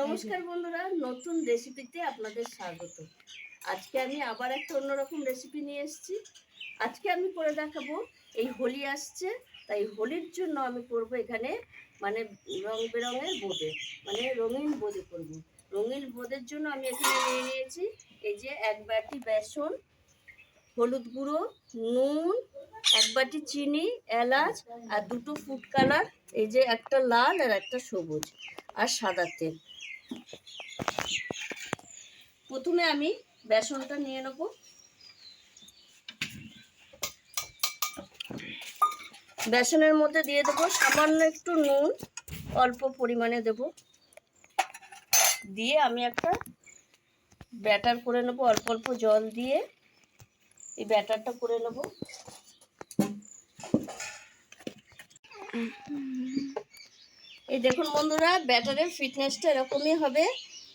নমস্কার বন্ধুরা, নতুন রেসিপিতে আপনাদের স্বাগত। আজকে আমি আবার একটা অন্যরকম রেসিপি নিয়ে এসেছি। আজকে আমি করে দেখাবো, এই হোলি আসছে, তাই হোলির জন্য আমি করব এখানে মানে রং বেরঙের বোঁদে মানে রঙিন বোঁদে করব। রঙিন বোঁদের জন্য আমি এখানে নিয়ে নিয়েছি, এই যে এক বাটি বেসন, হলুদ গুঁড়ো, নুন, এক বাটি চিনি, এলাচ, আর দুটো ফুড কালার এই যে একটা লাল আর একটা সবুজ। আর সাদা তেল। প্রথমে আমি বেসনটা নিয়ে নেব। বেসনের মধ্যে দিয়ে দেবো সামান্য একটু নুন, অল্প পরিমাণে দেব। দিয়ে আমি একটা ব্যাটার করে নেব, অল্প অল্প জল দিয়ে এই ব্যাটারটা করে নেব। এই দেখুন বন্ধুরা, ব্যাটারের ফিটনেসটা এরকমই হবে।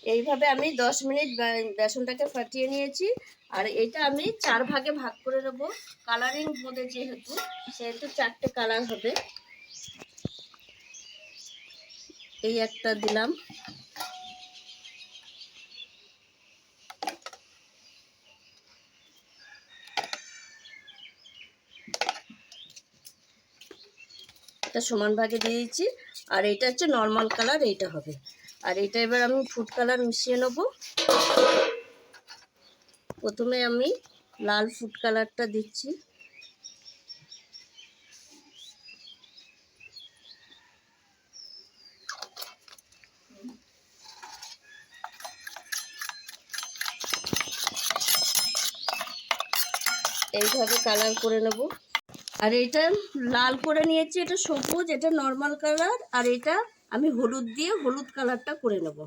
এইভাবে আমি দশ মিনিট বে- বেসনটাকে ফাটিয়ে নিয়েছি। আর এটা আমি চার ভাগে ভাগ করে নেব। কালারিং বোঁদে যেহেতু, সেহেতু চারটে কালার হবে। এই একটা দিলাম। সমান ভাগে দিয়ে দিচ্ছি আর এটা হচ্ছে নর্মাল কালার এইটা হবে। আর এটা এবার আমি ফুড কালার মিশিয়ে নেব। প্রথমে আমি লাল ফুড কালারটা দিচ্ছি। এইভাবে কালার করে নেব। আর এটা লাল করে নিয়েছি, এটা সবুজ, এটা নর্মাল কালার আর এটা আমি হলুদ দিয়ে হলুদ কালারটা করে নেব।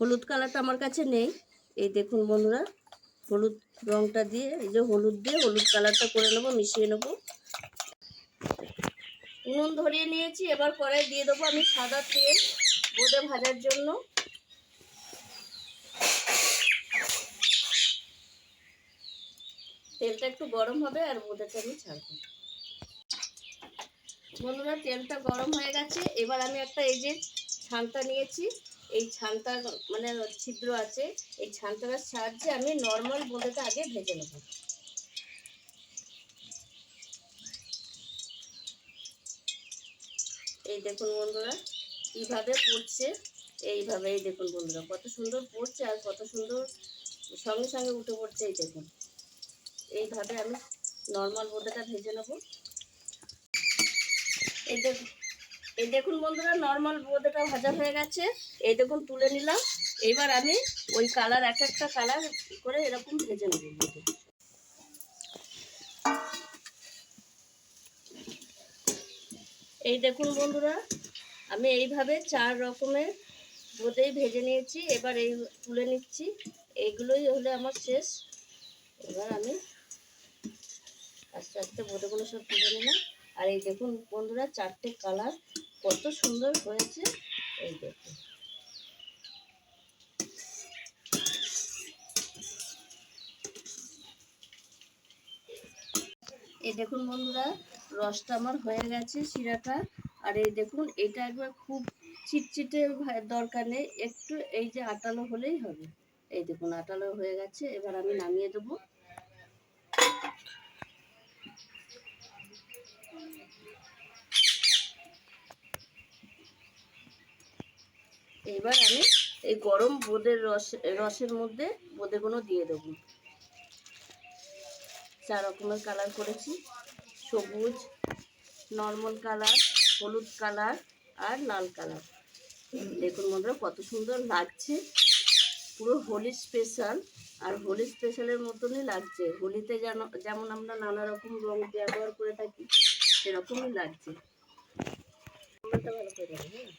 হলুদ কালারটা আমার কাছে নেই। এই দেখুন বন্ধুরা, হলুদ রংটা দিয়ে, এই যে হলুদ দিয়ে হলুদ কালারটা করে নেব, মিশিয়ে নেব। নুন ধরিয়ে নিয়েছি, এবার কড়াই দিয়ে দেবো আমি সাদা তেল বোঁদে ভাজার জন্য। তেলটা একটু গরম হবে আর বোঁদেটা আমি ছাড়বো। বন্ধুরা, তেলটা গরম হয়ে গেছে। এবার আমি একটা এই যে ছানটা নিয়েছি। এই ছানটা মানে ছিদ্র আছে, এই ছানটার সাহায্যে আমি নর্মাল বোঁদেটা আগে ভেজে নেব। এই দেখুন বন্ধুরা, কীভাবে পড়ছে? এইভাবে, এই দেখুন বন্ধুরা, কত সুন্দর পড়ছে আর কত সুন্দর সঙ্গে সঙ্গে উঠে পড়ছে, এই দেখুন। এইভাবে আমি নর্মাল বোঁদেটা ভেজে নেব। এই দেখুন এই দেখুন বন্ধুরা নর্মাল বোঁদেটা ভাজা হয়ে গেছে। এই দেখুন, তুলে নিলাম। এবার আমি ওই কালার এক একটা কালার করে এরকম ভেজে নেব। এই দেখুন বন্ধুরা, আমি এইভাবে চার রকমের বোঁদেই ভেজে নিয়েছি। এবার এই তুলে নিচ্ছি। এইগুলোই হলে আমার শেষ। এবার আমি আস্তে আস্তে বোঁদেগুলো সব তুলে নিলাম। আর এই দেখুন বন্ধুরা, চারটে কালার কত সুন্দর হয়েছে। এই দেখুন। এই দেখুন বন্ধুরা, রসটা আমার হয়ে গেছে শিরাটা। আর এই দেখুন, এটা একবার খুব চিটচিটে দরকার নেই, একটু এই যে আটালো হলেই হবে। এই দেখুন, আটালো হয়ে গেছে, এবার আমি নামিয়ে দেবো। এবার আমি এই গরম বোঁদের রস, রসের মধ্যে বোঁদেগুলো দিয়ে দেবো। চার রকমের কালার করেছি। সবুজ নর্মাল কালার হলুদ কালার আর লাল কালার দেখুন বন্ধুরা, কত সুন্দর লাগছে। পুরো হোলি স্পেশাল আর হোলি স্পেশালের মতনই লাগছে। হোলিতে যেন, যেমন আমরা নানা রকম রং ব্যবহার করে থাকি, সেরকমই লাগছে। ভালো করে হ্যাঁ।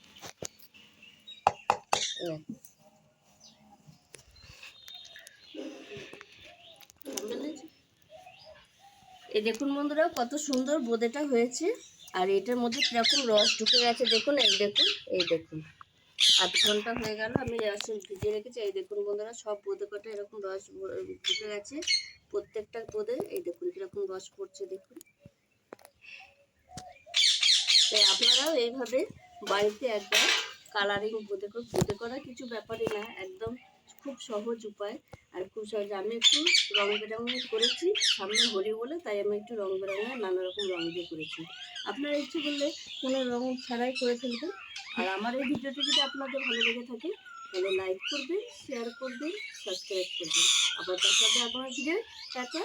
এই। দেখুন বন্ধুরা, কত সুন্দর বোঁদেটা হয়েছে। আর এটার মধ্যে কীরকম রস ঢুকে গেছে, দেখুন, এই দেখুন এই দেখুন। আধ ঘণ্টা হয়ে গেল, আমি রসে ভিজিয়ে রেখেছি, এই দেখুন বন্ধুরা, সব বোঁদে কটা এরকম রস ঢুকে গেছে। প্রত্যেকটা বোঁদে, এই দেখুন, কীরকম রস পড়ছে, দেখুন। আপনারাও এইভাবে বাড়িতে একবার কালারিং বোধে বোধে করা কিছু ব্যাপারই না, একদম খুব সহজ উপায়। আর খুব সহজ, আমি একটু রং বেরঙের করেছি, সামনে হোলি বলে, তাই আমি একটু রং বেরঙের নানা রকম রং দিয়ে করেছি। আপনারা ইচ্ছে করলে কোনো রং ছাড়াই করে ফেলবেন। আর আমার এই ভিডিওটি যদি আপনাদের ভালো লেগে থাকে, তাহলে লাইক করবেন শেয়ার করবেন সাবস্ক্রাইব করবেন। আবার দেখা হবে আপনার ভিডিও টাটা।